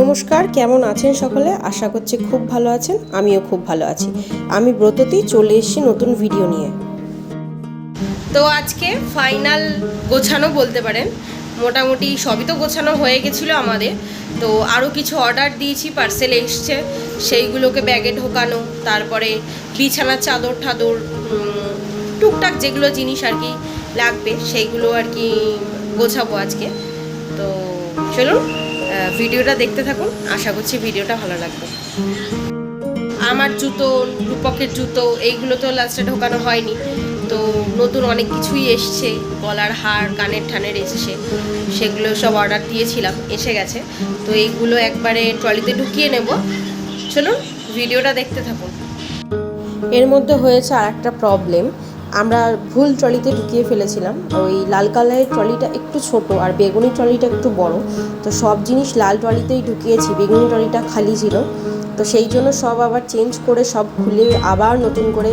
নমস্কার, কেমন আছেন সকলে? আশা করছি খুব ভালো আছেন, আমিও খুব ভালো আছি। আমি ব্রততেই চলে এসেছি নতুন ভিডিও নিয়ে। তো আজকে ফাইনাল গোছানো বলতে পারেন। মোটামুটি সবই তো গোছানো হয়ে গেছিল আমাদের। তো আরও কিছু অর্ডার দিয়েছি পার্সেল এসছে। সেইগুলোকে ব্যাগে ঢোকানো, তারপরে বিছানার চাদর ঠাদর টুকটাক যেগুলো জিনিস আর কি লাগবে, সেইগুলো আর কি গোছাবো আজকে। তো চলুন ভিডিওটা দেখতে থাকুন। আশা করছি ভিডিওটা ভালো লাগবে। আমার জুতো, রূপকের জুতো, এইগুলো তো লাস্টে ঢোকানো হয়নি। তো নতুন অনেক কিছুই এসছে। গলার হার, কানের ঠানের এসছে। সেগুলো সব অর্ডার দিয়েছিলাম। এসে গেছে। তো এইগুলো একবারে ট্রলিতে ঢুকিয়ে নেব। চলুন, ভিডিওটা দেখতে থাকুন। এর মধ্যে হয়েছে আর একটা প্রবলেম আমরা ভুল ট্রলিতে ঢুকিয়ে ফেলেছিলাম। ওই লাল কালারের ট্রলিটা একটু ছোট আর বেগুনি ট্রলিটা একটু বড়। তো সব জিনিস লাল ট্রলিতেই ঢুকিয়েছি, বেগুনি ট্রলিটা খালি ছিল। তো সেই জন্য সব আবার চেঞ্জ করে সব খুলে আবার নতুন করে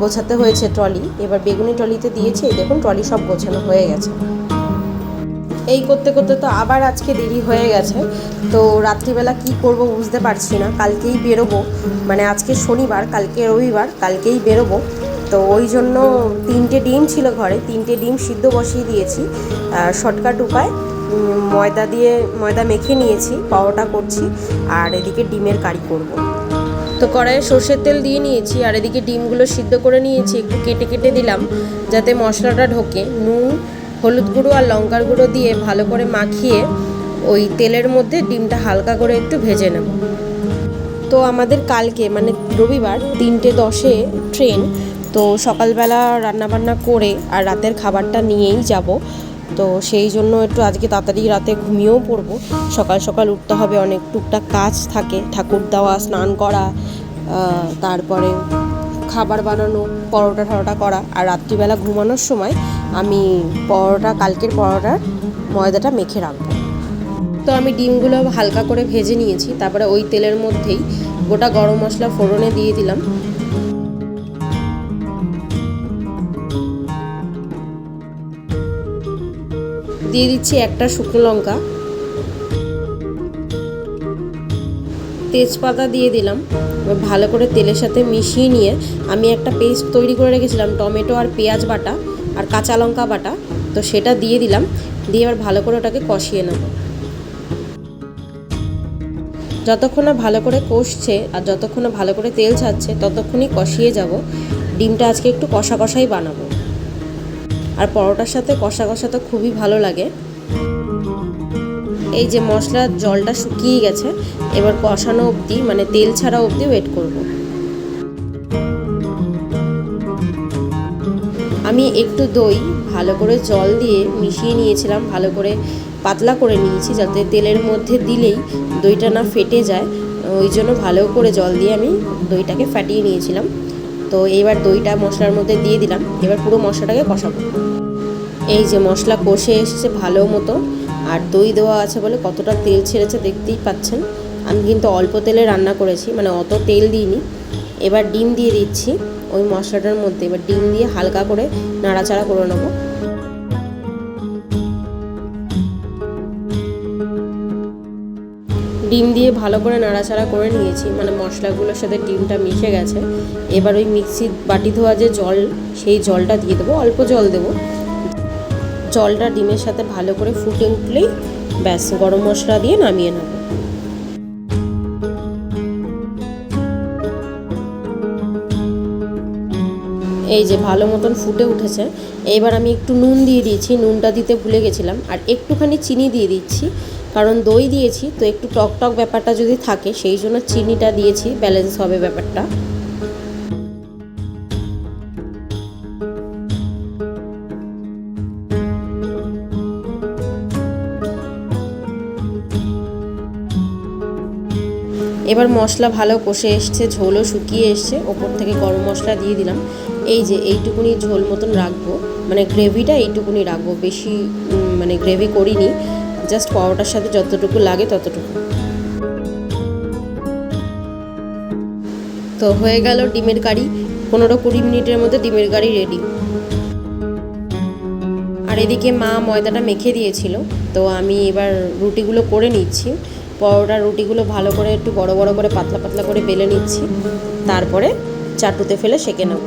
গোছাতে হয়েছে ট্রলি। এবার বেগুনি ট্রলিতে দিয়েছি দেখুন ট্রলি সব গোছানো হয়ে গেছে। এই করতে করতে তো আবার আজকে দেরি হয়ে গেছে। তো রাত্রিবেলা কি করব বুঝতে পারছি না। কালকেই বেরোবো। মানে আজকে শনিবার, কালকে রবিবার, কালকেই বেরোবো। তো ওই জন্য তিনটে ডিম ছিল ঘরে, তিনটে ডিম সিদ্ধ বসিয়ে দিয়েছি শর্টকাট উপায় ময়দা দিয়ে, ময়দা মেখে নিয়েছি পাওয়াটা করছি, আর এদিকে ডিমের কারি করব। তো কড়াইয়ে সর্ষের তেল দিয়ে নিয়েছি, আর এদিকে ডিমগুলো সিদ্ধ করে নিয়েছি, একটু কেটে কেটে দিলাম, যাতে মশলাটা ঢোকে নুন, হলুদ গুঁড়ো আর লঙ্কার গুঁড়ো দিয়ে ভালো করে মাখিয়ে ওই তেলের মধ্যে ডিমটা হালকা করে একটু ভেজে নেব তো আমাদের কালকে মানে রবিবার, তিনটে দশে ট্রেন তো সকালবেলা রান্নাবান্না করে আর রাতের খাবারটা নিয়েই যাব। তো সেই জন্য একটু আজকে তাড়াতাড়ি রাতে ঘুমিয়েও পড়ব। সকাল সকাল উঠতে হবে, অনেক টুকটাক কাজ থাকে। ঠাকুর দেওয়া, স্নান করা তারপরে খাবার বানানো, পরোটা ঠরোটা করা। আর রাত্রিবেলা ঘুমানোর সময় আমি পরোটা, কালকের পরোটার ময়দাটা মেখে রাখব। তো আমি ডিমগুলো হালকা করে ভেজে নিয়েছি। তারপরে ওই তেলের মধ্যেই গোটা গরম মশলা ফোড়নে দিয়ে দিলাম। দিয়ে দিচ্ছি একটা শুকনো লঙ্কা। তেজপাতা দিয়ে দিলাম। এবার ভালো করে তেলের সাথে মিশিয়ে নিয়ে আমি একটা পেস্ট তৈরি করে রেখেছিলাম, টমেটো আর পেঁয়াজ বাটা আর কাঁচা লঙ্কা বাটা। তো সেটা দিয়ে দিলাম, দিয়ে এবার ভালো করে ওটাকে কষিয়ে নেব। যতক্ষণ না ভালো করে কষছে আর যতক্ষণ না ভালো করে তেল ছাড়ছে, ততক্ষণই কষিয়ে যাব। ডিমটা আজকে একটু কষা কষাই বানাবো। আর পরোটার সাথে কষা কষা তো খুবই ভালো লাগে। এই যে মশলার জলটা শুকিয়ে গেছে, এবার কষানো অবধি মানে তেল ছাড়া অবধি ওয়েট করব। আমি একটু দই, ভালো করে জল দিয়ে মিশিয়ে নিয়েছিলাম, ভালো করে পাতলা করে নিয়েছি, যাতে তেলের মধ্যে দিলেই দইটা না ফেটে যায়। ওই জন্য ভালো করে জল দিয়ে আমি দইটাকে ফাটিয়ে নিয়েছিলাম। তো এবার দইটা মশলার মধ্যে দিয়ে দিলাম। এবার পুরো মশলাটাকে কষাবো। এই যে মশলা কষে এসেছে ভালো মতো। আর দই দেওয়া আছে বলে কতটা তেল ছেড়েছে দেখতেই পাচ্ছেন। আমি কিন্তু অল্প তেলে রান্না করেছি মানে অত তেল দিইনি। এবার ডিম দিয়ে দিচ্ছি ওই মশলাটার মধ্যে। এবার ডিম দিয়ে হালকা করে নাড়াচাড়া করে নেব। ডিম দিয়ে ভালো করে নাড়াচাড়া করে নিয়েছি। মানে মশলাগুলোর সাথে ডিমটা মিশে গেছে। এবার ওই মিক্সির বাটি ধোয়া যে জল, সেই জলটা দিয়ে দেবো। অল্প জল দেবো। জলটা ডিমের সাথে ভালো করে ফুটে উঠলেই ব্যাস, গরম মশলা দিয়ে নামিয়ে নেব। এই যে ভালো মতন ফুটে উঠেছে। এবার আমি একটু নুন দিয়ে দিয়েছি, নুনটা দিতে ভুলে গেছিলাম। আর একটুখানি চিনি দিয়ে দিচ্ছি, কারণ দই দিয়েছি, তো একটু টক টক ব্যাপারটা যদি থাকে, সেই জন্য চিনিটা দিয়েছি ব্যালেন্স হবে ব্যাপারটা। এবার মশলা ভালো কষে এসছে, ঝোলও শুকিয়ে এসছে, ওপর থেকে গরম মশলা দিয়ে দিলাম। এই যে এইটুকুনি ঝোল মতন রাখব মানে গ্রেভিটা এইটুকুনি রাখব, বেশি মানে গ্রেভি করিনি, জাস্ট পরোটার সাথে যতটুকু লাগে ততটুকু। তো হয়ে গেল ডিমের কারি, পনেরো কুড়ি মিনিটের মধ্যে ডিমের কারি রেডি। আর এদিকে মা ময়দাটা মেখে দিয়েছিল, তো আমি এবার রুটিগুলো করে নিচ্ছি। পরোটা, রুটিগুলো ভালো করে একটু বড় বড় করে পাতলা পাতলা করে বেলে নিচ্ছি। তারপরে চাটুতে ফেলে সেঁকে নেব।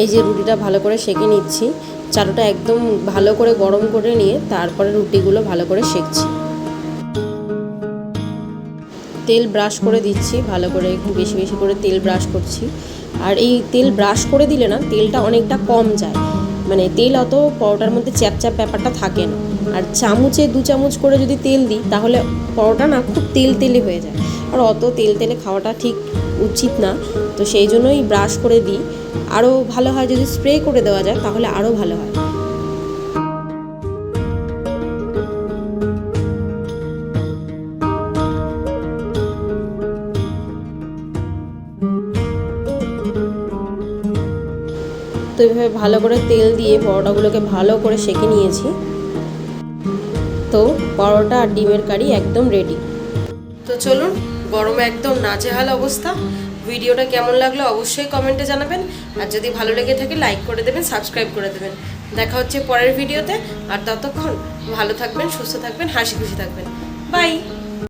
এই যে রুটিটা ভালো করে সেঁকে নিচ্ছি, চাটুটা একদম ভালো করে গরম করে নিয়ে তারপরে রুটিগুলো ভালো করে সেঁকছি। তেল ব্রাশ করে দিচ্ছি, ভালো করে একটু বেশি বেশি করে তেল ব্রাশ করছি। আর এই তেল ব্রাশ করে দিলে না, তেলটা অনেকটা কম যায়। মানে তেল অত পরোটার মধ্যে চ্যাপ চ্যাপ ব্যাপারটা থাকে না। আর চামচে দু চামচ করে যদি তেল দিই, তাহলে পরোটা না খুব তেল তেলে হয়ে যায়। আর অত তেল তেলে খাওয়াটা ঠিক উচিত না। তো সেই জন্যই ব্রাশ করে দিই। আরও ভালো হয় যদি স্প্রে করে দেওয়া যায়, তাহলে আরও ভালো হয়। তো এইভাবে ভালো করে তেল দিয়ে পরোটাগুলোকে ভালো করে সেঁকে নিয়েছি। তো পরোটা আর ডিমের কারি একদম রেডি তো চলুন, গরমে একদম নাজেহাল অবস্থা। ভিডিওটা কেমন লাগল অবশ্যই কমেন্টে জানাবেন। আর যদি ভালো লেগে থাকে লাইক করে দেবেন সাবস্ক্রাইব করে দেবেন। দেখা হচ্ছে পরের ভিডিওতে। আর ততক্ষণ ভালো থাকবেন, সুস্থ থাকবেন, হাসি খুশি থাকবেন। বাই